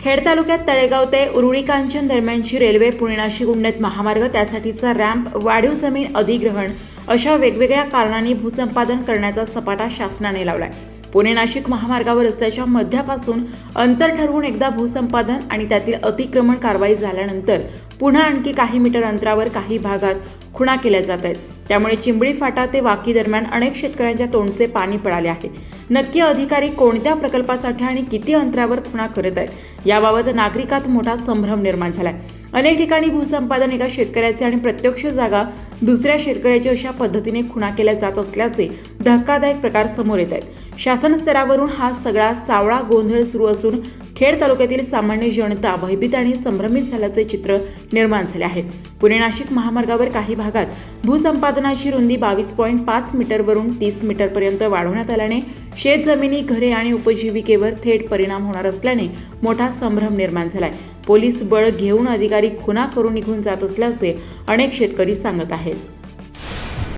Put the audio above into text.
खेड तालुक्यात तळेगाव ते उरुळी कांचन दरम्यानची रेल्वे पुणे नाशिक उन्नत महामार्ग त्यासाठीचा रॅम्प वाढीव जमीन अधिग्रहण अशा वेगवेगळ्या कारणांनी भूसंपादन करण्याचा सपाटा शासनाने लावलाय. पुणे नाशिक महामार्गावर रस्त्याच्या मध्यापासून अंतर ठरवून एकदा भूसंपादन आणि त्यातील अतिक्रमण कारवाई झाल्यानंतर पुन्हा आणखी काही मीटर अंतरावर काही भागात खुणा केल्या जात आहेत. त्यामुळे चिंबळी फाटा ते वाकी दरम्यान अनेक शेतकऱ्यांच्या तोंडचे पाणी पडाले आहे. नक्की अधिकारी कोणत्या प्रकल्पासाठी आणि किती अंतरावर खुणा करत आहेत याबाबत नागरिकात मोठा संभ्रम निर्माण झालाय. अनेक ठिकाणी भूसंपादन एका शेतकऱ्याचे आणि प्रत्यक्ष जागा दुसऱ्या शेतकऱ्याची अशा पद्धतीने खुणा केल्या जात असल्याचे धक्कादायक प्रकार समोर येत आहेत. शासन स्तरावरून हा सगळा सावळा गोंधळ सुरू असून खेड तालुक्यातील सामान्य जनता भयभीत आणि संभ्रमित झाल्याचे चित्र निर्माण झाले आहे. पुणे नाशिक महामार्गावर काही भागात भूसंपादनाची रुंदी बावीस पॉईंट पाच मीटरवरून तीस मीटरपर्यंत वाढवण्यात आल्याने शेतजमिनी घरे आणि उपजीविकेवर थेट परिणाम होणार असल्याने मोठा संभ्रम निर्माण झालाय. पोलीस बळ घेऊन अधिकारी खुना करून निघून जात असल्याचे अनेक शेतकरी सांगत आहेत.